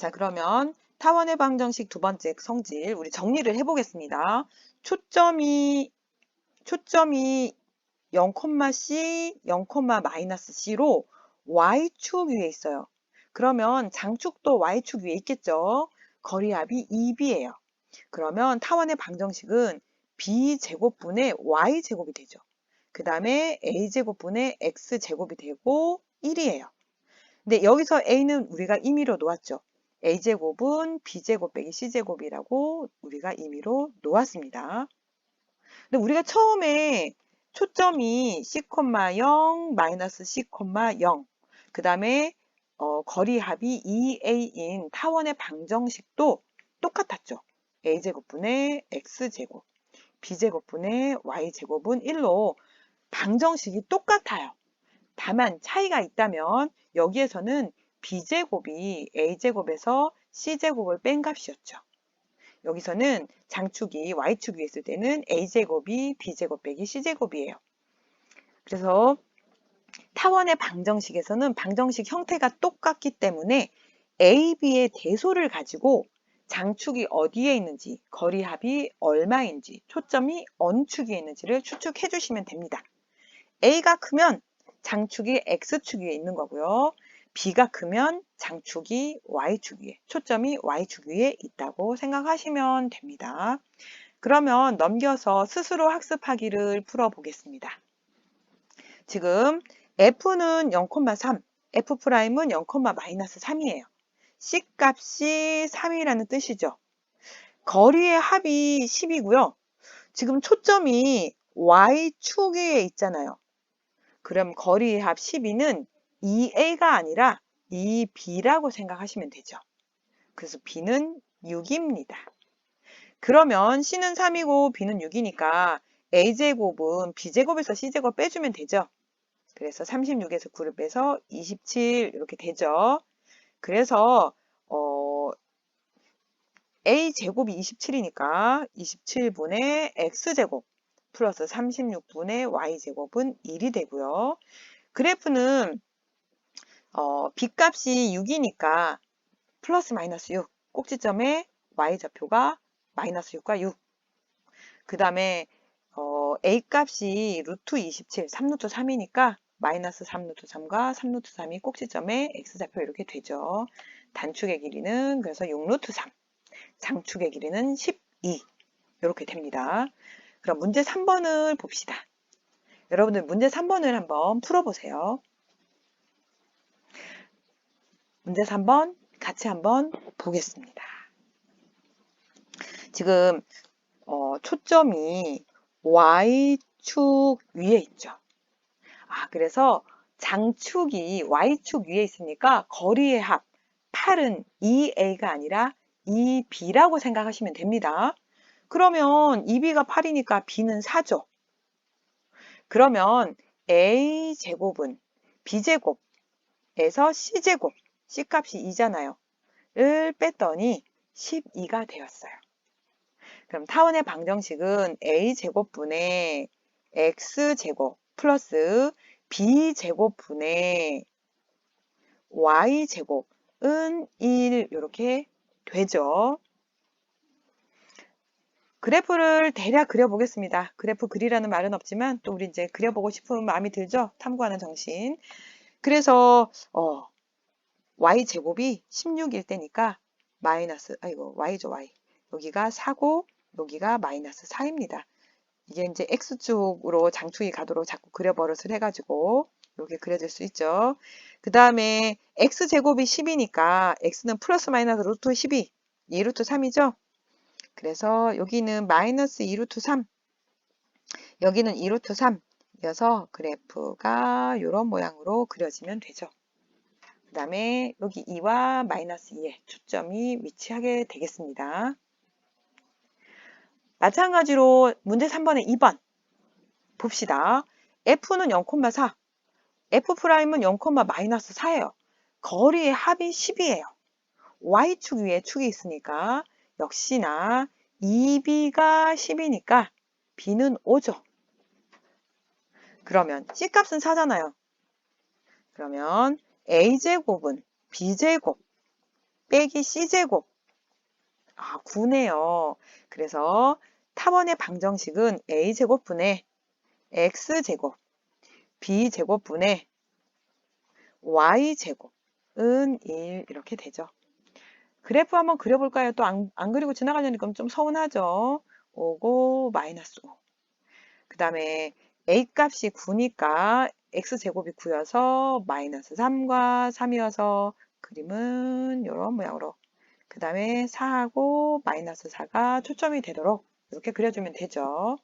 자, 그러면 타원의 방정식 두 번째 성질 우리 정리를 해보겠습니다. 초점이 초점이 0,c, 0,-c로 y축 위에 있어요. 그러면 장축도 y축 위에 있겠죠. 거리합이 2b예요. 그러면 타원의 방정식은 b제곱분의 y제곱이 되죠. 그 다음에 a제곱분의 x제곱이 되고 1이에요. 근데 여기서 a는 우리가 임의로 놓았죠. A제곱은 b제곱 빼기 c제곱이라고 우리가 임의로 놓았습니다. 근데 우리가 처음에 초점이 c,0, 마이너스 c,0, 그 다음에 어, 거리 합이 2a인 타원의 방정식도 똑같았죠. a제곱분의 x제곱, b제곱분의 y제곱은 1로 방정식이 똑같아요. 다만 차이가 있다면 여기에서는 b제곱이 a제곱에서 c제곱을 뺀 값이었죠. 여기서는 장축이 y축 위에 있을 때는 a제곱이 b제곱 빼기 c제곱이에요. 그래서 타원의 방정식에서는 방정식 형태가 똑같기 때문에 a, b의 대소를 가지고 장축이 어디에 있는지, 거리합이 얼마인지, 초점이 어느 축에 있는지를 추측해 주시면 됩니다. a가 크면 장축이 x축 위에 있는 거고요. B가 크면 장축이 y축 위에, 초점이 y축 위에 있다고 생각하시면 됩니다. 그러면 넘겨서 스스로 학습하기를 풀어보겠습니다. 지금 f는 0,3, f'은 0,-3이에요. c 값이 3이라는 뜻이죠. 거리의 합이 10이고요. 지금 초점이 y축 위에 있잖아요. 그럼 거리의 합 12는 2a가 아니라 2b라고 생각하시면 되죠. 그래서 b는 6입니다. 그러면 c는 3이고 b는 6이니까 a제곱은 b제곱에서 c제곱 빼주면 되죠. 그래서 36에서 9를 빼서 27 이렇게 되죠. 그래서 어, a제곱이 27이니까 27분의 x제곱 플러스 36분의 y제곱은 1이 되고요. 그래프는 어, b값이 6이니까 플러스 마이너스 6 꼭지점에 y좌표가 마이너스 6과 6. 그 다음에 어, a값이 루트 27, 3루트 3이니까 마이너스 3루트 3과 3루트 3이 꼭지점에 x좌표 이렇게 되죠. 단축의 길이는 그래서 6루트 3, 장축의 길이는 12 이렇게 됩니다. 그럼 문제 3번을 봅시다. 여러분들 문제 3번을 한번 풀어보세요. 문제 3번 같이 한번 보겠습니다. 지금 어, 초점이 y축 위에 있죠. 아, 그래서 장축이 y축 위에 있으니까 거리의 합 8은 2a가 아니라 2b라고 생각하시면 됩니다. 그러면 2b가 8이니까 b는 4죠. 그러면 a제곱은 b제곱에서 c제곱, c값이 2잖아요. 을 뺐더니 12가 되었어요. 그럼 타원의 방정식은 a제곱분의 x제곱 플러스 b제곱분의 y제곱은 1 이렇게 되죠. 그래프를 대략 그려보겠습니다. 그래프 그리라는 말은 없지만 또 우리 이제 그려보고 싶은 마음이 들죠. 탐구하는 정신. 그래서 어, y제곱이 16일 때니까 마이너스 아이고 y죠 y 여기가 4고 여기가 마이너스 4입니다. 이게 이제 x축으로 장축이 가도록 자꾸 그려버릇을 해가지고 이렇게 그려질 수 있죠. 그 다음에 x제곱이 10이니까 x는 플러스 마이너스 루트 12, 2루트 3이죠. 그래서 여기는 마이너스 2루트 3, 여기는 2루트 3이어서 그래프가 이런 모양으로 그려지면 되죠. 그 다음에 여기 2와 마이너스 2에 초점이 위치하게 되겠습니다. 마찬가지로 문제 3번에 2번 봅시다. F는 0,4, F'은 0,-4예요. 거리의 합이 10이에요. Y축 위에 축이 있으니까 역시나 2B가 10이니까 B는 5죠. 그러면 C값은 4잖아요. 그러면 A제곱은 B제곱 빼기 C제곱. 아, 9네요. 그래서 탐원의 방정식은 A제곱분의 X제곱, B제곱분의 Y제곱은 1 이렇게 되죠. 그래프 한번 그려볼까요? 또안 그리고 지나가려니까 좀 서운하죠. 5고 마이너스 5. 그 다음에 A 값이 9니까 X제곱이 9여서 마이너스 3과 3이어서 그림은 이런 모양으로 그 다음에 4하고 마이너스 4가 초점이 되도록 이렇게 그려주면 되죠.